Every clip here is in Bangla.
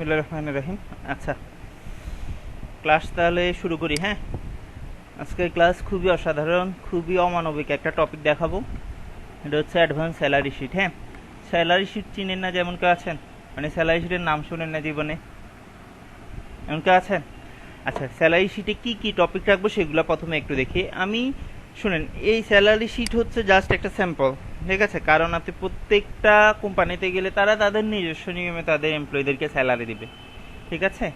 বিসমিল্লাহ রহমান রহিম আচ্ছা ক্লাস তাহলে শুরু করি হ্যাঁ? আজকের ক্লাস খুবই অসাধারণ, খুবই অমানবিক একটা টপিক দেখাবো। এটা হচ্ছে অ্যাডভান্স স্যালারি শিট হ্যাঁ? স্যালারি শিট চিনেন না যেমন কেউ আছেন? মানে স্যালারি শিটের নাম শুনেন না জীবনে? এমন কেউ আছেন? আচ্ছা স্যালারি শিটে কি কি টপিক রাখব সেগুলো প্রথমে একটু দেখি। আমি, শুনেন, এই স্যালারি শিট হচ্ছে জাস্ট একটা স্যাম্পল ঠিক আছে কারণ আপনি প্রত্যেকটা কোম্পানিতে গেলে তারা তাদের নিজস্ব নিয়মে তাদের এমপ্লয়ীদেরকে স্যালারি দিবে। ঠিক আছে?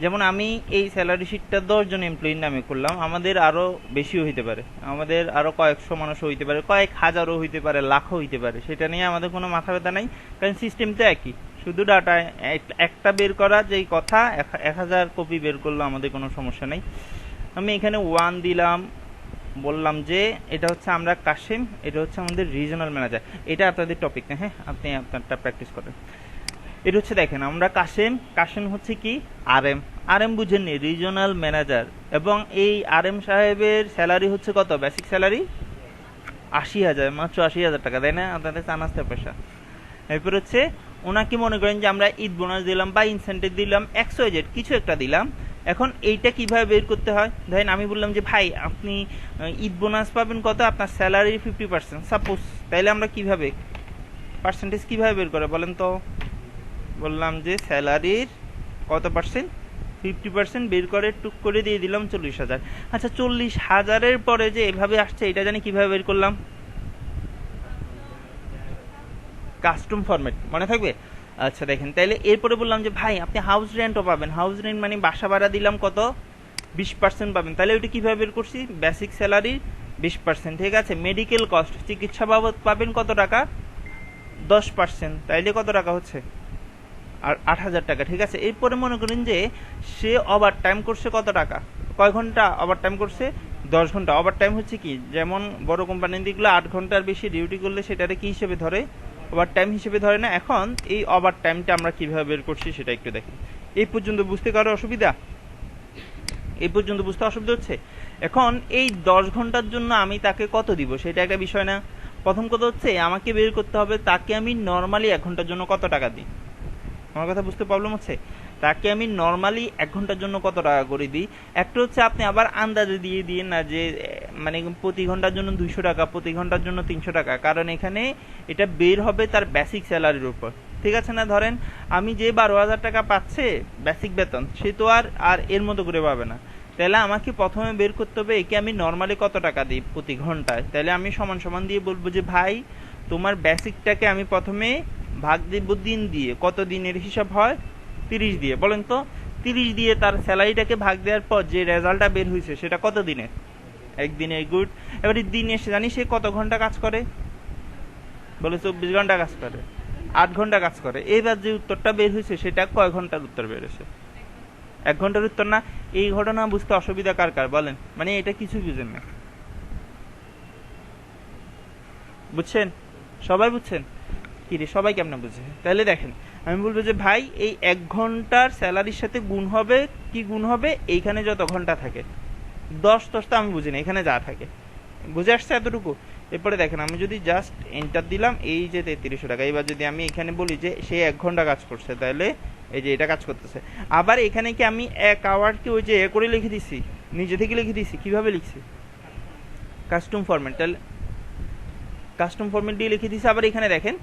যেমন আমি এই স্যালারি শিটটা দশজন এমপ্লয়ির নামে করলাম, আমাদের আরও বেশিও হইতে পারে। আমাদের আরও কয়েকশো মানুষও হইতে পারে, কয়েক হাজারও হইতে পারে, লাখও হইতে পারে। সেটা নিয়ে আমাদের কোনো মাথা ব্যথা নাই, কারণ সিস্টেম তো একই। শুধু ডাটা একটা বের করা, যেই কথা, এক- হাজার কপি বের করল আমাদের কোনো সমস্যা নেই। আমি এখানে ওয়ান দিলাম বললাম যে এটা হচ্ছে আমরা কাশিম, এটা হচ্ছে আমাদের রিজনাল ম্যানেজার এটা আপনাদের টপিক না হ্যাঁ? আপনি আপনারটা প্র্যাকটিস করেন। এটা হচ্ছে দেখেন, আমরা কাশেম কাশেম হচ্ছে কি? আর এম আর এম বুঝেননি রিজনাল ম্যানেজার এবং এই আর এম সাহেবের স্যালারি হচ্ছে কত? বেসিক স্যালারি আশি হাজার, মাত্র আশি হাজার টাকা, তাই না? আপনাদের চানাস্তে পয়সা। এরপর হচ্ছে ওনাকে মনে করেন যে আমরা ঈদ বোনাস দিলাম বা ইনসেন্টিভ দিলাম একশো জেড কিছু একটা দিলাম। এখন এইটা কীভাবে বের করতে হয়? ধরেন আমি বললাম যে, ভাই, আপনি ঈদ বোনাস পাবেন কত? আপনার স্যালারি ফিফটি পার্সেন্ট সাপোজ তাইলে আমরা কীভাবে পার্সেন্টেজ কীভাবে বের করে? বলেন তো। বললাম যে স্যালারির কত পার্সেন্ট ফিফটি পার্সেন্ট বের করে, টুক করে দিয়ে দিলাম চল্লিশ হাজার। আচ্ছা চল্লিশ হাজারের পরে যে এভাবে আসছে, এটা জানি কীভাবে বের করলাম? কাস্টম ফরম্যাট মনে থাকবে? আচ্ছা দেখেন, তাইলে এরপরে বললাম যে, ভাই, আপনি হাউস রেন্টও পাবেন। হাউস রেন্ট মানে বাসা ভাড়া দিলাম কত? বিশ পার্সেন্ট পাবেন। তাহলে ওইটা কীভাবে বের করছি? বেসিক স্যালারি বিশ পার্সেন্ট ঠিক আছে? মেডিকেল কস্ট চিকিৎসা বাবদ পাবেন কত টাকা? দশ পার্সেন্ট তাইলে কত টাকা হচ্ছে? আর আট হাজার টাকা, ঠিক আছে? এরপরে মনে করেন যে, সে ওভার টাইম করছে কত টাকা? কয় ঘণ্টা ওভার টাইম করছে? দশ ঘণ্টা। ওভার টাইম হচ্ছে কি? যেমন বড় কোম্পানি দিকগুলো আট ঘণ্টার বেশি ডিউটি করলে সেটারে কি হিসেবে ধরে? ওভার টাইম হিসেবে ধরে না, এখন এই ওভার টাইমটা আমরা কীভাবে বের করছি সেটা একটু দেখি। এই পর্যন্ত বুঝতে কারও অসুবিধা? এই পর্যন্ত বুঝতে অসুবিধা হচ্ছে? এখন এই দশ ঘণ্টার জন্য আমি তাকে কত দিব? সেটা একটা বিষয় না। প্রথম কথা হচ্ছে, আমাকে বের করতে হবে, তাকে আমি নর্মালি এক ঘণ্টার জন্য কত টাকা দিই? আমার কথা বুঝতে প্রবলেম হচ্ছে? তাকে আমি নর্মালি এক ঘণ্টার জন্য কত টাকা করে দিই? একটা হচ্ছে আপনি আবার আন্দাজে দিয়ে দিয়ে না যে মানে প্রতি ঘণ্টার জন্য দুইশো টাকা, প্রতি ঘণ্টার জন্য তিনশো টাকা। কারণ এখানে এটা বের হবে তার বেসিক স্যালারির উপর। ঠিক আছে না? ধরেন আমি যে বারো হাজার টাকা পাচ্ছে বেসিক বেতন, সে তো আর আর এর মতো করে পাবে না। তাহলে আমাকে প্রথমে বের করতে হবে একে আমি নর্মালি কত টাকা দিই প্রতি ঘন্টায়? তাহলে আমি সমান সমান দিয়ে বলব যে, ভাই, তোমার বেসিকটাকে আমি প্রথমে ভাগ দিব দিন দিয়ে। কত দিনের হিসাব হয়? তিরিশ দিয়ে। বলেন তো, তিরিশ দিয়ে তার স্যালারিটাকে ভাগ দেওয়ার পর যে রেজাল্টটা বের হয়েছে, সেটা কত দিনের একদিনে গুড। এবারে দিনে জানি সে কত ঘণ্টা কাজ করে? বলে চব্বিশ ঘণ্টা কাজ করে, আট ঘণ্টা কাজ করে। এইবার যে উত্তরটা বের হয়েছে, সেটা কয় ঘণ্টার উত্তর বেরোছে এক ঘণ্টার উত্তর না? এই ঘটনা বুঝতে অসুবিধা কার কার? বলেন। মানে এটা কিছু বুঝেন না। বুঝছেন? সবাই বুঝছেন? কি রে সবাই কেমন বুঝে? তাহলে দেখেন আমি বলব যে ভাই, এই এক ঘণ্টার স্যালারির সাথে গুণ হবে, কি গুণ হবে? এইখানে যত ঘণ্টা থাকে। দশ দশটা আমি বুঝি না, এখানে যা থাকে। বুঝে আসছে এতটুকু? এরপরে দেখেন, আমি যদি জাস্ট এন্টার দিলাম, এই যে তেত্রিশশো টাকা, এবার যদি আমি এখানে বলি যে সে এক ঘণ্টা কাজ করছে, তাহলে এই যে এটা কাজ করতেছে। আবার এখানে কি আমি এক আওয়ারকে ওই যে এ করে লিখে দিছি? নিজে থেকে লিখে দিছি? কীভাবে লিখছি? কাস্টম ফরম্যাট তাহলে কাস্টম ফরম্যাট দিয়ে লিখে দিছি। আবার এখানে দেখেন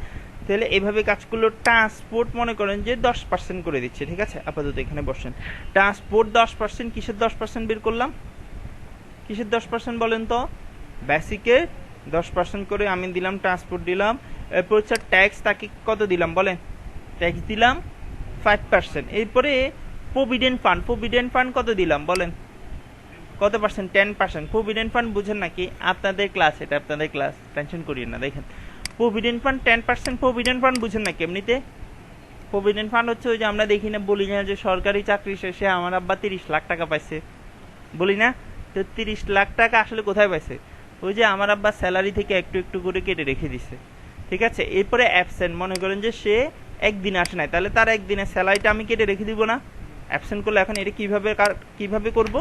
তাহলে এইভাবে কাজ করল ট্রান্সপোর্ট মনে করেন যে দশ পার্সেন্ট করে দিচ্ছে, ঠিক আছে? আপাতত এখানে বসেন। ট্রান্সপোর্ট দশ পার্সেন্ট কিসের দশ পার্সেন্ট বের করলাম? কিসের দশ পার্সেন্ট বলেন তো? বেসিকের দশ পার্সেন্ট করে আমি দিলাম ট্রান্সপোর্ট দিলাম। এরপর হচ্ছে ট্যাক্স তাকে কত দিলাম বলেন? ট্যাক্স দিলাম ফাইভ পার্সেন্ট এরপরে প্রভিডেন্ট ফান্ড প্রভিডেন্ট ফান্ড কত দিলাম বলেন? কত percent ten percent provident fund বুঝেন নাকি? আপনাদের ক্লাস এটা আপনাদের ক্লাস টেনশন করিয়েন না, দেখেন। Provident fund ten percent provident fund বুঝেন না কেমনিতে? প্রভিডেন্ট ফান্ড হচ্ছে ওই যে আমরা দেখি না, বলি না যে সরকারি চাকরি শেষে আমার আব্বা তিরিশ লাখ টাকা পাইছে। বলি না? তো তিরিশ লাখ টাকা আসলে কোথায় পাইছে? ওই যে আমার আব্বা স্যালারি থেকে একটু একটু করে কেটে রেখে দিছে। ঠিক আছে? এরপরে অ্যাবসেন্ট মনে করেন যে সে একদিন আসে নাই। তাহলে তার একদিনের স্যালারিটা আমি কেটে রেখে দিব না। অ্যাবসেন্ট করলে এখন এটা কীভাবে কীভাবে করব?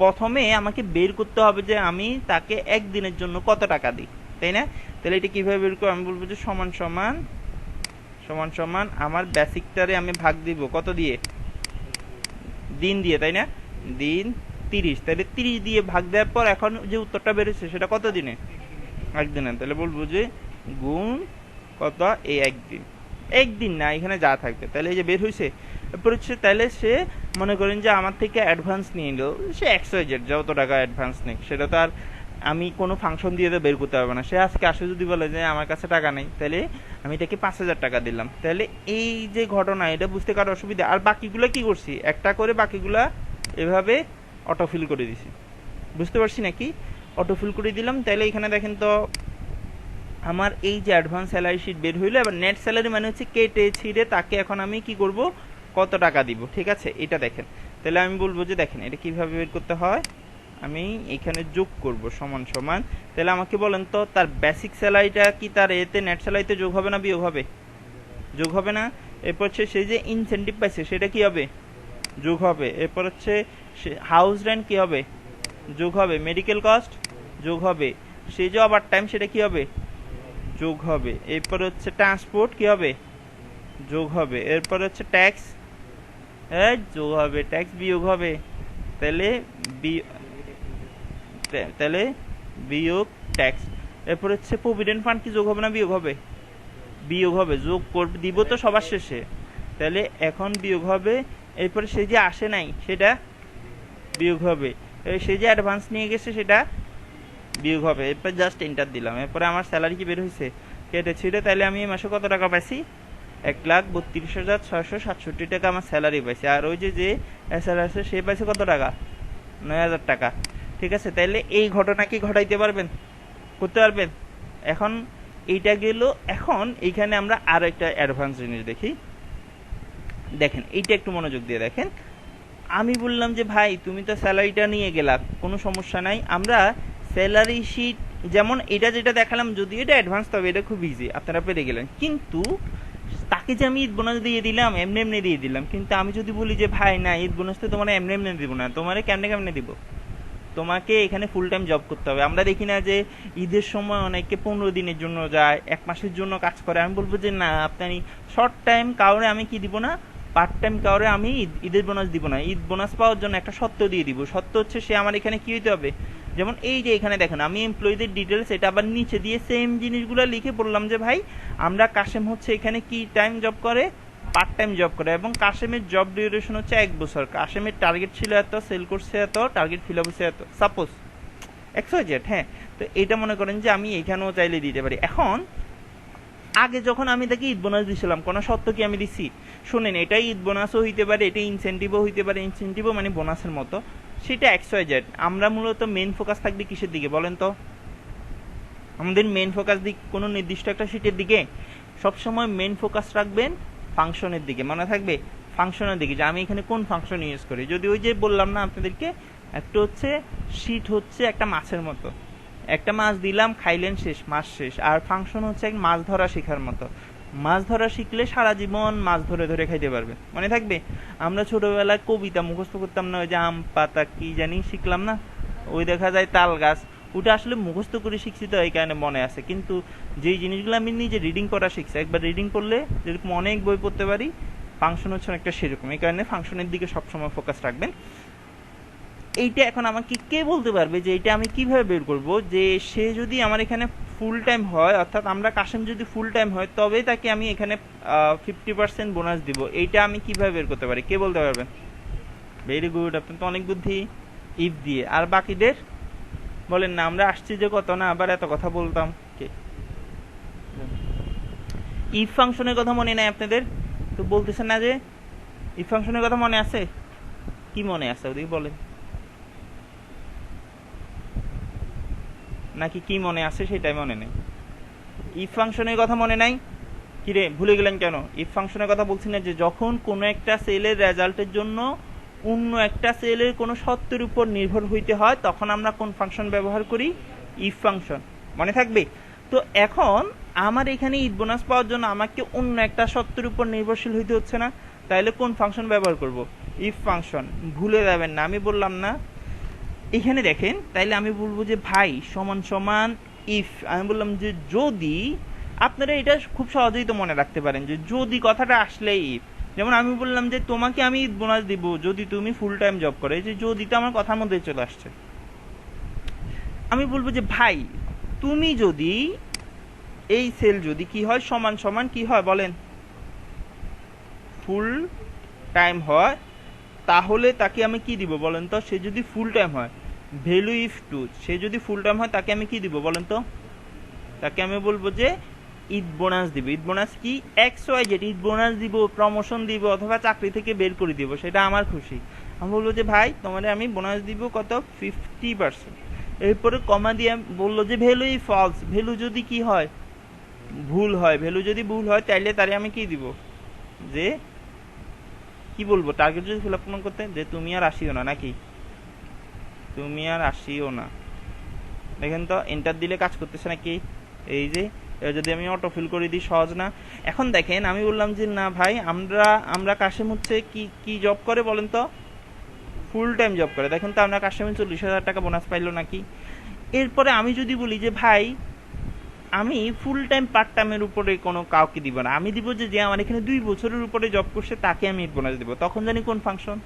প্রথমে আমাকে বের করতে হবে যে আমি তাকে একদিনের জন্য কত টাকা দিই। তাই না? তাহলে এটা কীভাবে বের করব? আমি বলব যে সমান সমান সমান সমান আমার বেসিকটারে আমি ভাগ দিব। কত দিয়ে? দিন দিয়ে, তাই না? দিন তিরিশ। তাহলে তিরিশ দিয়ে ভাগ দেওয়ার পর এখন যে উত্তরটা বেরোচ্ছে সেটা কত দিনে? একদিনে। তাহলে বলব যে গুণ কত? এই একদিন। একদিন না, এখানে যা থাকবে। তাহলে এই যে বের হয়েছে এরপর হচ্ছে তাহলে সে মনে করেন যে আমার থেকে অ্যাডভান্স নিয়ে নিল। সে একশো জেড যত টাকা অ্যাডভান্স নেই সেটা তো আর আমি কোনো ফাংশন দিয়ে তো বের করতে পারব না। সে আজকে আসে যদি বলে যে, আমার কাছে টাকা নেই, তাহলে আমি এটাকে পাঁচ হাজার টাকা দিলাম। তাহলে এই যে ঘটনা, এটা বুঝতে কারও অসুবিধা। আর বাকিগুলো কি করছি? একটা করে বাকিগুলা এভাবে অটোফিল করে দিছি। বুঝতে পারছি নাকি? অটোফিল করে দিলাম। তাহলে এখানে দেখেন তো, আমার এই যে অ্যাডভান্স স্যালারি শিট বের হইল, এবার নেট স্যালারি মানে হচ্ছে কেটে ছিঁড়ে তাকে এখন আমি কি করব? কত টাকা দিব? ঠিক আছে? এটা দেখেন। তাহলে আমি বলব যে, দেখেন, এটা কীভাবে বের করতে হয়? আমি এখানে যোগ করব সমান সমান। তাহলে আমাকে বলেন তো, তার বেসিক স্যালারিটা কি তার এতে নেট স্যালারিতে যোগ হবে না বিয়োগ হবে? যোগ হবে না? এরপর হচ্ছে সেই যে ইনসেন্টিভ পাইছে, সেটা কি হবে? যোগ হবে। এরপর হচ্ছে হাউস রেন্ট কি হবে? যোগ হবে। মেডিকেল কস্ট যোগ হবে। সে যে ওভার টাইম সেটা কি হবে? যোগ হবে। এরপর হচ্ছে ট্রান্সপোর্ট কি হবে? যোগ হবে। এরপর হচ্ছে ট্যাক্স হ্যাঁ যোগ হবে। ট্যাক্স বিয়োগ হবে। তাহলে তাহলে বিয়োগ ট্যাক্স এরপর হচ্ছে প্রভিডেন্ট ফান্ড কি যোগ হবে না বিয়োগ হবে? বিয়োগ হবে। যোগ করবে, দিব তো সবার শেষে। তাহলে এখন বিয়োগ হবে, এরপরে সে যে আসে নাই, সেটা বিয়োগ হবে। সে যে অ্যাডভান্স নিয়ে গেছে, সেটা বিয়োগ হবে। এরপর জাস্ট এন্টার দিলাম। এরপরে আমার স্যালারি কি বের হয়েছে? কেটে ছিঁড়ে তাহলে আমি এই মাসে কত টাকা পাইছি? এক লাখ বত্রিশ হাজার ছয়শো সাতষট্টি টাকা আমার স্যালারি পাইছি। আর ওই যে যে এসআর আছে, সে পাইছে কত টাকা? নয় হাজার টাকা। ঠিক আছে? তাইলে এই ঘটনা কি ঘটাইতে পারবেন? করতে পারবেন? এখন এইটা গেল, এখন এইখানে আমরা আরও একটা অ্যাডভান্স জিনিস দেখি। দেখেন, এইটা একটু মনোযোগ দিয়ে দেখেন। আমি বললাম যে, ভাই, তুমি তো স্যালারিটা নিয়ে গেলা, কোনো সমস্যা নাই। আমরা স্যালারি শিট যেমন এটা যেটা দেখালাম যদি এটা অ্যাডভান্স তবে এটা খুব ইজি আপনারা পেরে গেলেন। কিন্তু তাকে যে আমি ঈদ বোনাস দিয়ে দিলাম, এমনি এমনি দিয়ে দিলাম। কিন্তু আমি যদি বলি যে, ভাই, না, ঈদ বোনাস তো তোমার এমনি এমনি দিব না, তোমার কেমনে কেমনে দিব? তোমাকে এখানে ফুল টাইম জব করতে হবে। আমরা দেখি না যে ঈদের সময় অনেকে পনেরো দিনের জন্য যায়, এক মাসের জন্য কাজ করে। আমি বলব যে, না, আপনি শর্ট টাইম কাউরে আমি কি দিব না? পার্ট টাইম কাউরে আমি ঈদ- ঈদের বোনাস দিব না। ঈদ বোনাস পাওয়ার জন্য একটা সত্য দিয়ে দিব। সত্য হচ্ছে সে আমার এখানে কি হইতে হবে? যেমন এই যে এখানে দেখেন, আমি এমপ্লয়ীদের ডিটেলস এটা আবার নিচে দিয়ে সেম জিনিসগুলো লিখে বললাম যে, ভাই, আমরা কাশেম হচ্ছে এখানে কি টাইম জব করে? পার্ট টাইম জব করে এবং কাশেমের জব ডিউরেশন হচ্ছে এক বছর। কাশেমের টার্গেট ছিল এত সেল করছে এত টার্গেট ফিল আপ হচ্ছে এত। সাপোজ এক্সো জেড হ্যাঁ? তো এটা মনে করেন যে আমি এখানেও চাইলে দিতে পারি। এখন, আগে যখন আমি তাকে ঈদ বোনাস দিছিলাম, কোনো সত্য কি আমি দিছি? শোনেন, এটাই ঈদ বোনাসও হইতে পারে এটা ইনসেন্টিভও হইতে পারে ইনসেন্টিভও মানে বোনাসের মতো। সেটা ওয়াই জেড আমরা মূলত মেন ফোকাস থাকবে কিসের দিকে, বলেন তো? আমাদের মেন ফোকাস দিক কোনো নির্দিষ্ট একটা সিটের দিকে। সবসময় মেন ফোকাস রাখবেন ফাংশনের দিকে, মনে থাকবে ফাংশনের দিকে, যে আমি এখানে কোন ফাংশন ইউজ করি? যদি ওই যে বললাম না আপনাদেরকে, একটা হচ্ছে শীট হচ্ছে একটা মাছের মতো। একটা মাছ দিলাম, খাইলেন শেষ, মাছ শেষ। আর ফাংশন হচ্ছে এক মাছ ধরা শেখার মতো। মাছ ধরা শিখলে সারা জীবন মাছ ধরে ধরে খাইতে পারবে। মনে থাকবে? আমরা ছোটবেলায় কবিতা মুখস্থ করতাম না, ওই যে আম পাতা কি জানি শিখলাম না? ওই দেখা যায় তাল গাছ। ওটা আসলে মুখস্থ করে শিখছি তো এই কারণে মনে আছে। কিন্তু যেই জিনিসগুলো আমি নিজে রিডিং করা শিখছি, একবার রিডিং করলে যেরকম অনেক বই পড়তে পারি ফাংশন হচ্ছে অনেকটা সেরকম। এই কারণে ফাংশনের দিকে সবসময় ফোকাস রাখবেন। এইটা এখন আমাকে কে বলতে পারবে যে এটা আমি কীভাবে বের করব? যে সে যদি আমার এখানে ফুল টাইম হয়, অর্থাৎ আমরা কাশেম যদি ফুল টাইম হয় তবে তাকে আমি এখানে ফিফটি পার্সেন্ট বোনাস দিব। এইটা আমি কীভাবে বের করতে পারি? কে বলতে পারবেন ভেরি গুড আপনি তো অনেক বুদ্ধি ইফ দিয়ে। আর বাকিদের? বলেন, না, আমরা আসছি যে কত না, আবার এত কথা বলতাম। কে? ইফ ফাংশনের কথা মনে নাই আপনাদের? তো বলতেছেন না যে ইফ ফাংশনের কথা মনে আছে? কি মনে আছে ওদিকে বলেন। নাকি কি মনে আছে সেটাই মনে নেই। ইফ ফাংশনের কথা মনে নাই? কিরে, ভুলে গেলেন কেন? ইফ ফাংশনের কথা বলছি না যে, যখন কোনো একটা সেলের রেজাল্টের জন্য অন্য একটা সেলের কোনো সত্যের উপর নির্ভর হইতে হয়, তখন আমরা কোন ফাংশন ব্যবহার করি? ইফ ফাংশন মনে থাকবে? তো এখন আমার এখানে ঈদ বোনাস পাওয়ার জন্য আমাকে অন্য একটা সত্যের উপর নির্ভরশীল হইতে হচ্ছে না, তাইলে কোন ফাংশন ব্যবহার করব? ইফ ফাংশন ভুলে যাবেন না, আমি বললাম না। এখানে দেখেন, তাইলে আমি বলব যে ভাই, সমান সমান ইফ আমি বললাম যে যদি, আপনারা এটা খুব সহজেই তো মনে রাখতে পারেন যে যদি কথাটা আসলেই if যেমন আমি বললাম যে তোমাকে আমি ঈদ বোনাস দিব যদি তুমি ফুল টাইম জব করে এই যে যদিটা আমার কথার মধ্যে চলে আসছে। আমি বলব যে ভাই, তুমি যদি এই সেল যদি কি হয়, সমান সমান কি হয় বলেন? ফুল টাইম হয়, তাহলে তাকে আমি কি দিব বলেন তো? সে যদি ফুল টাইম হয় ভ্যালু ইফ টু সে যদি ফুল টাইম হয়, তাকে আমি কি দিব বলেন তো? তাকে আমি বলব যে ঈদ বোনাস দিব। ঈদ বোনাস কি? X Y Z Eid bonus দিব প্রমোশন দিব, অথবা চাকরি থেকে বের করে দিব, সেটা আমার খুশি। আমি বলব যে, ভাই, তোমার আমি বোনাস দিব কত? ফিফটি পার্সেন্ট এরপরে কমা দিয়ে বলল যে ভ্যালুই ফলস ভ্যালু যদি কি হয়? ভুল হয়। ভ্যালু যদি ভুল হয়, তাইলে তারে আমি কি দিব? যে, কি বলব? টার্গেট যদি ফিল আপ করতে, যে, তুমি আর আসিও না নাকি? তুমি আর আসিও না। দেখেন তো এন্টার দিলে কাজ করতেছে নাকি? এই যে যদি আমি অটো ফিল করে দিই, সহজ না। এখন দেখেন, আমি বললাম যে, না ভাই, আমরা আমরা কাশেম হচ্ছে কি কি জব করে বলেন তো? ফুল টাইম জব করে। দেখেন তো, আমরা কাশেমে চল্লিশ হাজার টাকা বোনাস পাইলো নাকি? এরপরে আমি যদি বলি যে, ভাই, আমি ফুল টাইম পার্ট টাইমের উপরে কোনো কাউকে দিব না। আমি দিব যে যে আমার এখানে দুই বছরের উপরে জব করছে, তাকে আমি বোনাস দিব। তখন জানি কোন ফাংশন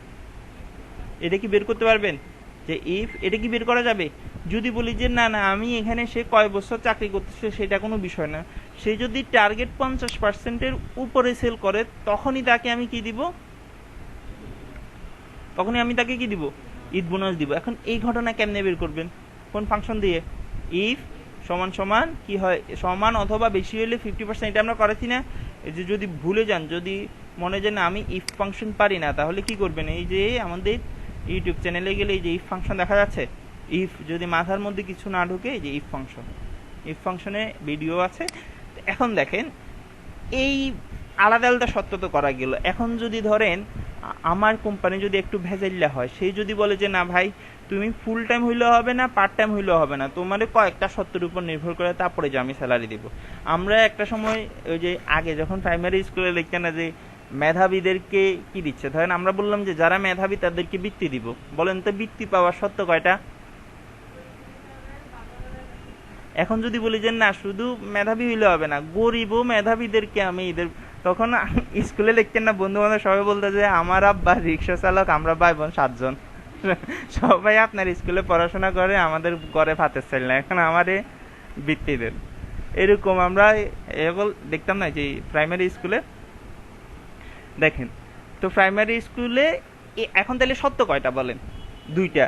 এটা কি বের করতে পারবেন? যে ইফ এটা কি বের করা যাবে? যদি বলি যে না না, আমি এখানে সে কয় বছর চাকরি করতেছে সেটা কোনো বিষয় না। সে যদি টার্গেট পঞ্চাশ পার্সেন্টের উপরে সেল করে, তখনই তাকে আমি কি দিব? তখনই আমি তাকে কি দিব? ঈদ বোনাস দিব। এখন এই ঘটনা কেমনে বের করবেন? কোন ফাংশন দিয়ে? ইফ সমান সমান কি হয়? সমান অথবা বেশি হলে ফিফটি পার্সেন্ট এটা আমরা করেছি না? যে যদি ভুলে যান, যদি মনে যে না আমি ইফ ফাংশন পারি না, তাহলে কি করবেন? এই যে আমাদের ইউটিউব চ্যানেলে গেলে এই যে ইফ ফাংশন দেখা যাচ্ছে ইফ যদি মাথার মধ্যে কিছু না ঢুকে, এই যে ইফ ফাংশন ইফ ফাংশনে ভিডিও আছে। এখন দেখেন, এই আলাদা আলাদা সত্য তো করা গেল। এখন যদি ধরেন, আমার কোম্পানি যদি একটু ভেজাইল্লা হয় সেই যদি বলে যে, না ভাই, তুমি ফুল টাইম হইলেও হবে না পার্ট টাইম হইলেও হবে না, তোমার কয়েকটা সত্যের উপর নির্ভর করে তারপরে যে আমি স্যালারি দেবো। আমরা একটা সময় ওই যে আগে যখন প্রাইমারি স্কুলে লিখতে না যে মেধাবীদেরকে কি দিচ্ছে? ধরেন আমরা বললাম যে যারা মেধাবী তাদেরকে বৃত্তি দিব। বলেন তো বৃত্তি পাওয়ার সত্য কয়টা? এখন যদি বলি যে না, শুধু মেধাবী হইলে হবে না গরিব মেধাবীদেরকে আমি এদের, তখন স্কুলে লিখতেন না বন্ধু বান্ধব সবাই বলতে যে, আমার আব্বা রিক্সা চালক, আমরা ভাই বোন সাতজন। সবাই আপনার স্কুলে পড়াশোনা করে, আমাদের ঘরে ভাতের চাইল না এখন আমারে বৃত্তি দেন। এরকম আমরা দেখতাম না যে প্রাইমারি স্কুলে দেখেন, তো প্রাইমারি স্কুলে এখন তাহলে সত্য কয়টা বলেন? দুইটা।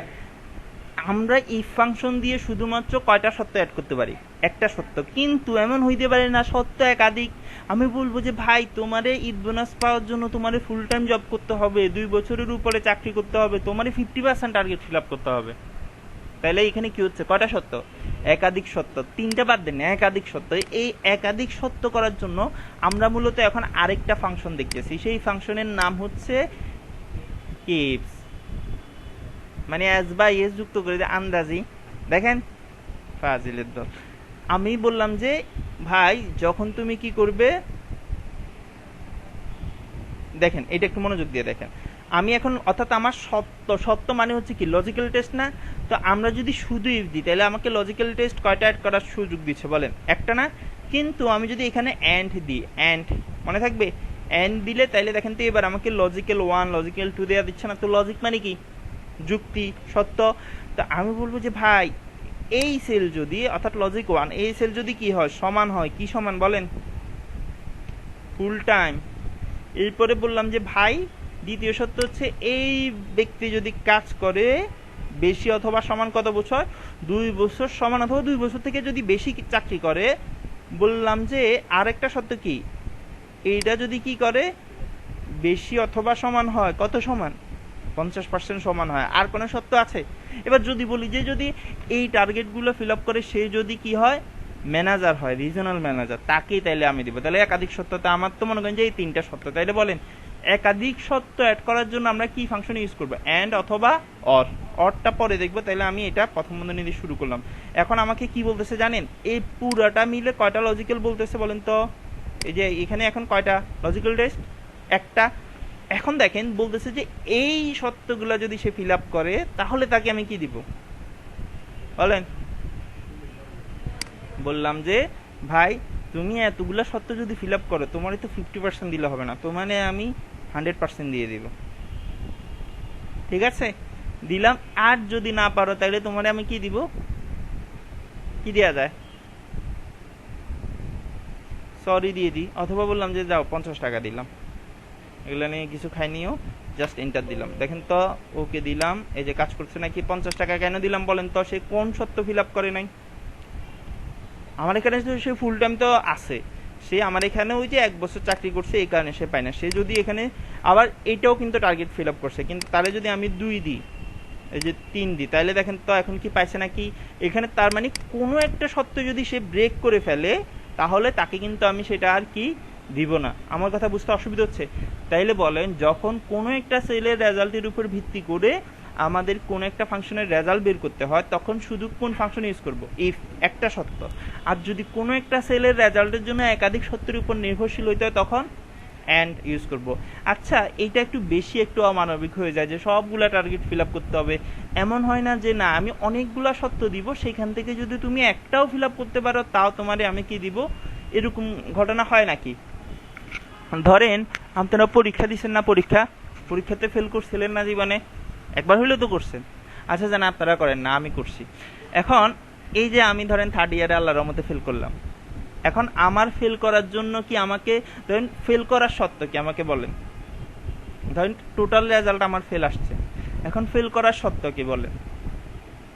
আমরা ইফ ফাংশন দিয়ে শুধুমাত্র কয়টা সত্য অ্যাড করতে পারি? একটা সত্য। কিন্তু এমন হইতে পারে না, সত্য একাধিক। আমি বলব যে, ভাই, তোমারে ঈদ বোনাস পাওয়ার জন্য তোমারে ফুল টাইম জব করতে হবে, দুই বছরের উপরে চাকরি করতে হবে তোমারে fifty percent target fill up করতে হবে। তাহলে এখানে কি হচ্ছে? কয়টা সত্য? একাধিক সত্য। তিনটা বাদ দেন, একাধিক সত্য। এই একাধিক সত্য করার জন্য আমরা মূলত এখন আরেকটা ফাংশন দেখতেছি। সেই ফাংশনের নাম হচ্ছে কেপস মানে এস বা এস যুক্ত করে দিয়ে আন্দাজি। দেখেন? ফাজিলের দল। আমি বললাম যে, ভাই, যখন তুমি কি করবে? দেখেন, এটা একটু মনোযোগ দিয়ে দেখেন। আমি এখন, অর্থাৎ আমার সত্য সত্য মানে হচ্ছে কি লজিক্যাল টেস্ট না? তো আমরা যদি শুধু ইফ দিই, তাহলে আমাকে লজিক্যাল টেস্ট কয়টা অ্যাড করার সুযোগ দিচ্ছে বলেন? একটা না? কিন্তু আমি যদি এখানে অ্যান্ড দিই অ্যান্ড মনে থাকবে? অ্যান্ড দিলে তাইলে দেখেন তো এবার আমাকে লজিক্যাল ওয়ান লজিক্যাল টু দেওয়া দিচ্ছে না, তো লজিক মানে কি? যুক্তি, সত্য। তো আমি বলব যে ভাই, এই সেল যদি, অর্থাৎ লজিক ওয়ান এই সেল যদি কি হয়, সমান হয়, কি সমান বলেন? ফুল টাইম এরপরে বললাম যে ভাই দ্বিতীয় সত্য হচ্ছে এই ব্যক্তি যদি কাজ করে বেশি অথবা সমান কত বছর? দুই বছর সমান অথবা দুই বছর থেকে যদি বেশি চাকরি করে? বললাম যে আরেকটা সত্য কি? এইটা যদি কি করে? বেশি অথবা সমান হয়, কত সমান? পঞ্চাশ পার্সেন্ট সমান হয়। আর কোনো সত্য আছে? এবার যদি বলি যে যদি এই টার্গেটগুলো ফিল আপ করে, সে যদি কি হয়? ম্যানেজার হয় রিজনাল ম্যানেজার তাকেই তাইলে আমি দিব। তাহলে একাধিক সত্যতা আমার তো মনে করেন যে এই তিনটা সত্য তাইলে বলেন একাধিক সত্য অ্যাড করার জন্য আমরা কি ফাংশন ইউজ করব? অ্যান্ড অথবা অর অরটা পরে দেখব তাহলে আমি এটা প্রথম বন্ধনী দিয়ে শুরু করলাম। এখন আমাকে কি বলতেছে জানেন? এই পুরোটা মিলে কয়টা লজিক্যাল বলতেছে বলেন তো? এই যে এখানে এখন কয়টা? লজিক্যাল টেস্ট একটা। এখন দেখেন, বলতেছে যে এই সত্যগুলা যদি সে ফিল আপ করে, তাহলে তাকে আমি কি দিব? বলেন। বললাম যে, ভাই, তুমি এতগুলা সত্য যদি ফিল আপ করো, তোমারই তো ফিফটি পার্সেন্ট দিলে হবে না। তো মানে আমি হান্ড্রেড পার্সেন্ট দিয়ে দিব ঠিক আছে? দিলাম, আর যদি না পারো তাহলে তোমারে আমি কি দিব? কি দেওয়া যায়? সরি দিয়ে দিই, অথবা বললাম যে যাও, পঞ্চাশ টাকা দিলাম। এগুলো নিয়ে কিছু খাইনিও জাস্ট এন্টার দিলাম। দেখেন তো, ওকে দিলাম, এই যে কাজ করছে নাকি পঞ্চাশ টাকা, কেন দিলাম বলেন তো? সে কোন সত্য ফিল আপ করে নাই? আমার এখানে সে ফুল টাইম তো আছে। সে আমার এখানে ওই যে এক বছর চাকরি করছে, এই কারণে সে পায় না। সে যদি এখানে আবার এটাও কিন্তু টার্গেট ফিল আপ করছে, কিন্তু তাহলে যদি আমি দুই দিই, এই যে তিন দিই তাহলে দেখেন তো এখন কি পাইছে নাকি? এখানে তার মানে কোনো একটা সত্য যদি সে ব্রেক করে ফেলে, তাহলে তাকে কিন্তু আমি সেটা আর কি দিব না। আমার কথা বুঝতে অসুবিধা হচ্ছে। তাইলে বলেন, যখন কোনো একটা সেলের রেজাল্টের উপর ভিত্তি করে আমাদের কোন একটা ফাংশনের রেজাল্ট বের করতে হয়, তখন শুধু কোন ফাংশন ইউজ করব? ইফ একটা সত্য। আর যদি কোনো একটা সেলের রেজাল্টের জন্য একাধিক সত্যের উপর নির্ভরশীল হইতে হয়, তখন অ্যান্ড ইউজ করব। আচ্ছা এইটা একটু বেশি একটু অমানবিক হয়ে যায় যে সবগুলা টার্গেট ফিল আপ করতে হবে। এমন হয় না যে, না, আমি অনেকগুলা সত্য দিব, সেখান থেকে যদি তুমি একটাও ফিল আপ করতে পারো, তাও তোমারে আমি কি দিব? এরকম ঘটনা হয় নাকি? ধরেন আপনারা পরীক্ষা দিচ্ছেন না পরীক্ষা? পরীক্ষাতে ফেল করছিলেন না জীবনে? একবার হইলেও তো করছেন। আচ্ছা জানা, আপনারা করেন না, আমি করছি। এখন, এই যে আমি ধরেন থার্ড ইয়ারে আল্লাহর রহমতে ফেল করলাম। এখন আমার ফেল করার জন্য কি আমাকে, ধরেন ফেল করার সত্য কি আমাকে বলেন? ধরেন টোটাল রেজাল্ট আমার ফেল আসছে। এখন ফেল করার সত্য কি বলেন?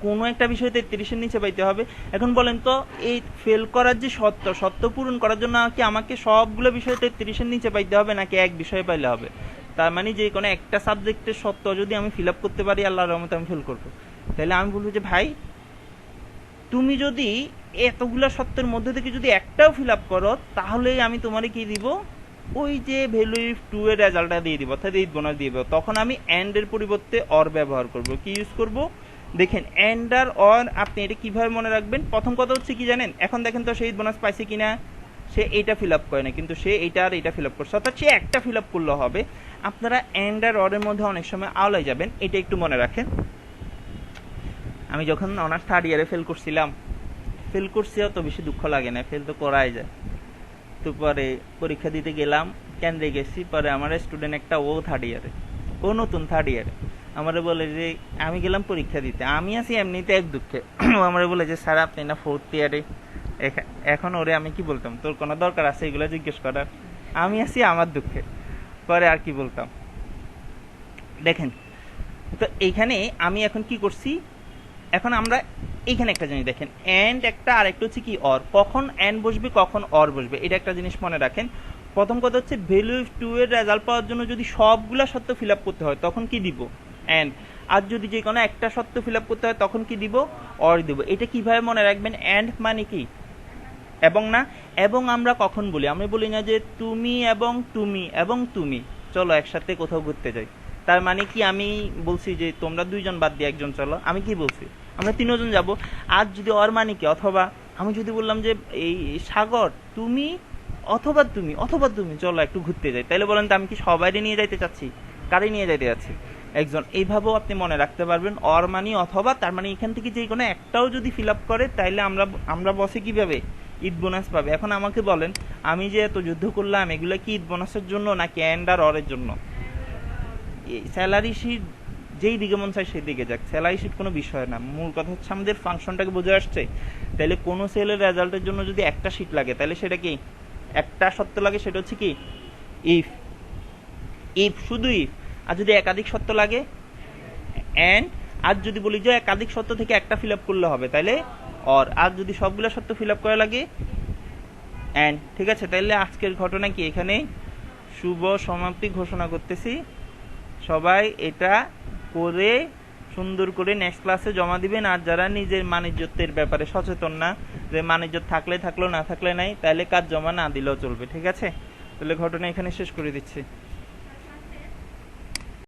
কোনো একটা বিষয় তেত্রিশের নিচে পাইতে হবে। এখন বলেন তো, এই ফেল করার যে সত্য সত্য পূরণ করার জন্য কি আমাকে সবগুলো বিষয় তেত্রিশের নিচে পাইতে হবে, নাকি এক বিষয়ে পাইলে হবে? তার মানে যে কোনো একটা সাবজেক্টের সত্য যদি আমি ফিল আপ করতে পারি, আল্লাহর রহমতে আমি ফেল করব। তাহলে আমি বলব যে, ভাই, তুমি যদি এতগুলা সত্যের মধ্যে থেকে যদি একটাও ফিল আপ করো, তাহলেই আমি তোমারে কি দিব? ওই যে ভ্যালু ইফ টু এর রেজাল্টটা দিয়ে দিব, অর্থাৎ এইট বোনাস দিয়ে দিব। তখন আমি অ্যান্ড এর পরিবর্তে অর ব্যবহার করব। কি ইউজ করব? দেখেন অ্যান্ড আর অর আপনি এটা কীভাবে মনে রাখবেন? প্রথম কথা হচ্ছে কি জানেন? এখন দেখেন তো সেই বোনাস পাইছে কিনা? সে এইটা ফিল আপ করে না কিন্তু সে এইটা আর এইটা ফিল আপ করছে। অর্থাৎ সে একটা ফিল আপ করলে হবে। আপনারা অ্যান্ড আর অরের মধ্যে অনেক সময় আওলায় যাবেন, এটা একটু মনে রাখেন। আমি যখন অনার্স থার্ড ইয়ারে ফেল করছিলাম ফেল করছি অত বেশি দুঃখ লাগে না ফেল তো করাই যায়। তো পরে পরীক্ষা দিতে গেলাম, কেন্দ্রে গেছি, পরে আমার স্টুডেন্ট একটা ও থার্ড ইয়ারে ও নতুন থার্ড ইয়ারে আমারে বলে যে, আমি গেলাম পরীক্ষা দিতে। আমি আছি এমনিতে এক দুঃখে। আমারে বলে যে, স্যার, আপনি না ফোর্থ ইয়ারে এখন ওরে আমি কি বলতাম? তোর কোনো দরকার আছে? এগুলো জিজ্ঞেস করার। আমি আছি আমার দুঃখে। পরে আর কি বলতাম? দেখেন, তো এইখানে আমি এখন কি করছি? এখন আমরা এইখানে একটা জিনিস দেখেন। অ্যান্ড একটা আর একটা হচ্ছে কি অর কখন অ্যান্ড বসবে, কখন অর বসবে? এটা একটা জিনিস মনে রাখেন। প্রথম কথা হচ্ছে ভ্যালু টু এর রেজাল্ট পাওয়ার জন্য যদি সবগুলা সত্য ফিল আপ করতে হয়, তখন কি দিব? অ্যান্ড আর যদি যে কোনো একটা সত্য ফিল আপ করতে হয়, তখন কি দিব? অর দিব। এটা কীভাবে মনে রাখবেন? অ্যান্ড মানে কি? এবং না, এবং আমরা কখন বলি? আমি বলি না যে তুমি এবং তুমি এবং তুমি। চলো একসাথে কোথাও ঘুরতে যাই। তার মানে কি আমি বলছি যে তোমরা দুইজন বাদ দিয়ে একজন চলো? আমি কি বলছি? আমরা তিনজন যাব। আর যদি অর মানে কি? অথবা আমি যদি বললাম যে এই সাগর, তুমি অথবা তুমি অথবা তুমি, চলো একটু ঘুরতে যাই। তাহলে বলেন তো আমি কি সবাই নিয়ে যাইতে চাচ্ছি? কারে নিয়ে যাইতে যাচ্ছি? একজন। এইভাবেও আপনি মনে রাখতে পারবেন অর মানি অথবা তার মানে এখান থেকে যে কোনো একটাও যদি ফিল আপ করে, তাইলে আমরা আমরা বসে কীভাবে? ঈদ বোনাস পাবে। এখন আমাকে বলেন, আমি যে এত যুদ্ধ করলাম, এগুলো কি ঈদ বোনাসের জন্য নাকি অ্যান্ড আর অরের জন্য? স্যালারি শিট যেই দিকে মন চায় সেই দিকে যাক। স্যালারি শিট কোনো বিষয় না। মূল কথা হচ্ছে আমাদের ফাংশনটাকে বোঝা আসছে। তাহলে কোনো সেলের রেজাল্টের জন্য যদি একটা শিট লাগে, তাহলে সেটা কি? একটা সত্য লাগে, সেটা হচ্ছে কি? ইফ ইফ শুধু ইফ আর যদি একাধিক সত্য লাগে অ্যান্ড আর যদি বলি যে একাধিক সত্য থেকে একটা ফিল আপ করলে হবে, তাহলে অর আর যদি সবগুলো সত্য ফিল আপ করা লাগে অ্যান্ড ঠিক আছে তাহলে আজকের ঘটনা কি? এখানে শুভ সমাপ্তি ঘোষণা করতেছি। সবাই এটা করে সুন্দর করে নেক্সট ক্লাসে জমা দিবেন। আর যারা নিজের মানিজ্যত্বের ব্যাপারে সচেতন না, যে মানিজ্য থাকলে থাকল, না থাকলে নাই তাহলে কাজ জমা না দিলেও চলবে, ঠিক আছে? তাহলে ঘটনা এখানে শেষ করে দিচ্ছি।